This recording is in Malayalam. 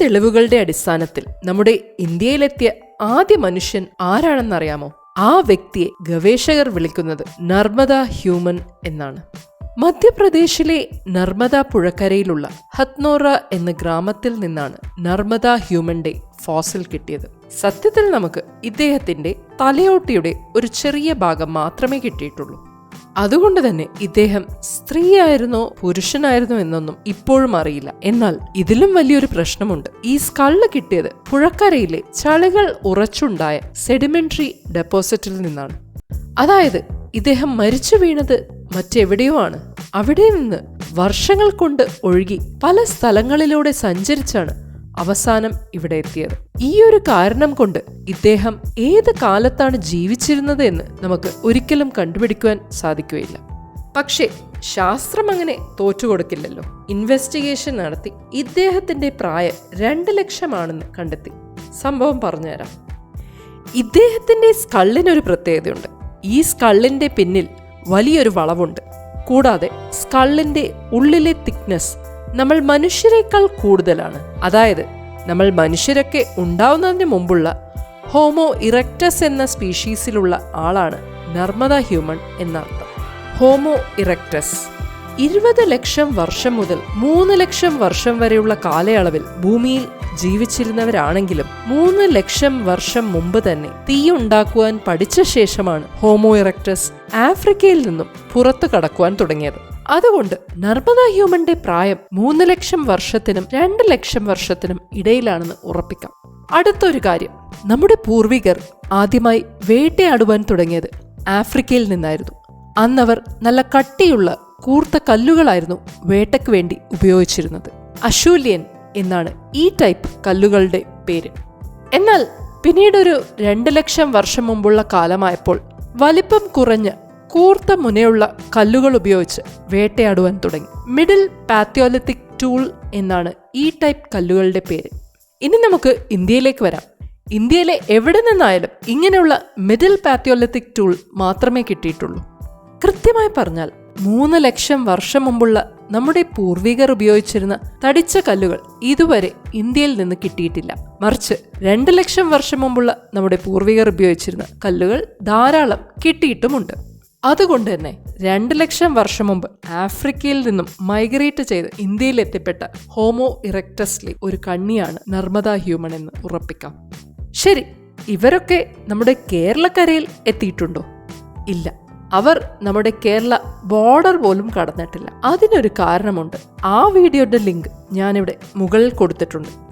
തെളിവുകളുടെ അടിസ്ഥാനത്തിൽ നമ്മുടെ ഇന്ത്യയിലെത്തിയ ആദ്യ മനുഷ്യൻ ആരാണെന്നറിയാമോ? ആ വ്യക്തിയെ ഗവേഷകർ വിളിക്കുന്നത് നർമ്മദ ഹ്യൂമൻ എന്നാണ്. മധ്യപ്രദേശിലെ നർമ്മദ പുഴക്കരയിലുള്ള ഹത്നോറ എന്ന ഗ്രാമത്തിൽ നിന്നാണ് നർമ്മദ ഹ്യൂമന്റെ ഫോസിൽ കിട്ടിയത്. സത്യത്തിൽ നമുക്ക് ഇദ്ദേഹത്തിന്റെ തലയോട്ടിയുടെ ഒരു ചെറിയ ഭാഗം മാത്രമേ കിട്ടിയിട്ടുള്ളൂ. അതുകൊണ്ട് തന്നെ ഇദ്ദേഹം സ്ത്രീയായിരുന്നോ പുരുഷനായിരുന്നോ എന്നൊന്നും ഇപ്പോഴും അറിയില്ല. എന്നാൽ ഇതിലും വലിയൊരു പ്രശ്നമുണ്ട്. ഈ സ്കള്ള് കിട്ടിയത് പുഴക്കരയിലെ ചളികൾ ഉറച്ചുണ്ടായ സെഡിമെന്ററി ഡെപ്പോസിറ്റിൽ നിന്നാണ്. അതായത് ഇദ്ദേഹം മരിച്ചു വീണത് മറ്റെവിടെയോ ആണ്. അവിടെ നിന്ന് വർഷങ്ങൾ കൊണ്ട് ഒഴുകി പല സ്ഥലങ്ങളിലൂടെ സഞ്ചരിച്ചാണ് അവസാനം ഇവിടെ എത്തിയത്. ഈ ഒരു കാരണം കൊണ്ട് ഇദ്ദേഹം ഏത് കാലത്താണ് ജീവിച്ചിരുന്നത് എന്ന് നമുക്ക് ഒരിക്കലും കണ്ടുപിടിക്കുവാൻ സാധിക്കുകയില്ല. പക്ഷേ ശാസ്ത്രം അങ്ങനെ തോറ്റുകൊടുക്കില്ലല്ലോ. ഇൻവെസ്റ്റിഗേഷൻ നടത്തി ഇദ്ദേഹത്തിന്റെ പ്രായം രണ്ട് ലക്ഷമാണെന്ന് കണ്ടെത്തി. സംഭവം പറഞ്ഞുതരാം. ഇദ്ദേഹത്തിന്റെ സ്കള്ളിനൊരു പ്രത്യേകതയുണ്ട്. ഈ സ്കള്ളിന്റെ പിന്നിൽ വലിയൊരു വളവുണ്ട്. കൂടാതെ സ്കള്ളിന്റെ ഉള്ളിലെ തിക്നെസ് നമ്മൾ മനുഷ്യരെക്കാൾ കൂടുതലാണ്. അതായത് നമ്മൾ മനുഷ്യരൊക്കെ ഉണ്ടാവുന്നതിന് മുമ്പുള്ള ഹോമോ ഇറക്റ്റസ് എന്ന സ്പീഷീസിലുള്ള ആളാണ് നർമ്മദ ഹ്യൂമൻ എന്നർത്ഥം. ഹോമോ ഇറക്റ്റസ് ഇരുപത് ലക്ഷം വർഷം മുതൽ മൂന്ന് ലക്ഷം വർഷം വരെയുള്ള കാലയളവിൽ ഭൂമിയിൽ ജീവിച്ചിരുന്നവരാണെങ്കിലും മൂന്ന് ലക്ഷം വർഷം മുമ്പ് തന്നെ തീ ഉണ്ടാക്കുവാൻ പഠിച്ച ശേഷമാണ് ഹോമോ ഇറക്റ്റസ് ആഫ്രിക്കയിൽ നിന്നും പുറത്തു കടക്കുവാൻ തുടങ്ങിയത്. അതുകൊണ്ട് നർമ്മദ ഹ്യൂമന്റെ പ്രായം മൂന്ന് ലക്ഷം വർഷത്തിനും രണ്ട് ലക്ഷം വർഷത്തിനും ഇടയിലാണെന്ന് ഉറപ്പിക്കാം. അടുത്തൊരു കാര്യം. നമ്മുടെ പൂർവികർ ആദ്യമായി വേട്ടയാടുവാൻ തുടങ്ങിയത് ആഫ്രിക്കയിൽ നിന്നായിരുന്നു. അന്നവർ നല്ല കട്ടിയുള്ള കൂർത്ത കല്ലുകളായിരുന്നു വേട്ടയ്ക്ക് വേണ്ടി ഉപയോഗിച്ചിരുന്നത്. അശൂല്യൻ എന്നാണ് ഈ ടൈപ്പ് കല്ലുകളുടെ പേര്. എന്നാൽ പിന്നീടൊരു രണ്ട് ലക്ഷം വർഷം മുമ്പുള്ള കാലമായപ്പോൾ വലിപ്പം കുറഞ്ഞ കൂർത്ത മുനയുള്ള കല്ലുകൾ ഉപയോഗിച്ച് വേട്ടയാടുവാൻ തുടങ്ങി. മിഡിൽ പാത്യോലിത്തിക് ടൂൾ എന്നാണ് ഈ ടൈപ്പ് കല്ലുകളുടെ പേര്. ഇനി നമുക്ക് ഇന്ത്യയിലേക്ക് വരാം. ഇന്ത്യയിലെ എവിടെ നിന്നായാലും ഇങ്ങനെയുള്ള മിഡിൽ പാത്യോലിത്തിക് ടൂൾ മാത്രമേ കിട്ടിയിട്ടുള്ളൂ. കൃത്യമായി പറഞ്ഞാൽ മൂന്ന് ലക്ഷം വർഷം മുമ്പുള്ള നമ്മുടെ പൂർവികർ ഉപയോഗിച്ചിരുന്ന തടിച്ച കല്ലുകൾ ഇതുവരെ ഇന്ത്യയിൽ നിന്ന് കിട്ടിയിട്ടില്ല. മറിച്ച് രണ്ട് ലക്ഷം വർഷം മുമ്പുള്ള നമ്മുടെ പൂർവികർ ഉപയോഗിച്ചിരുന്ന കല്ലുകൾ ധാരാളം കിട്ടിയിട്ടുമുണ്ട്. അതുകൊണ്ട് തന്നെ രണ്ട് ലക്ഷം വർഷം മുമ്പ് ആഫ്രിക്കയിൽ നിന്നും മൈഗ്രേറ്റ് ചെയ്ത് ഇന്ത്യയിൽ എത്തിപ്പെട്ട ഹോമോ ഇറക്ടസ്ലി ഒരു കണ്ണിയാണ് നർമ്മദ ഹ്യൂമൻ എന്ന് ഉറപ്പിക്കാം. ശരി ഇവരൊക്കെ നമ്മുടെ കേരളക്കരയിൽ എത്തിയിട്ടുണ്ടോ? ഇല്ല. അവർ നമ്മുടെ കേരള ബോർഡർ പോലും കടന്നിട്ടില്ല. അതിനൊരു കാരണമുണ്ട്. ആ വീഡിയോയുടെ ലിങ്ക് ഞാനിവിടെ മുകളിൽ കൊടുത്തിട്ടുണ്ട്.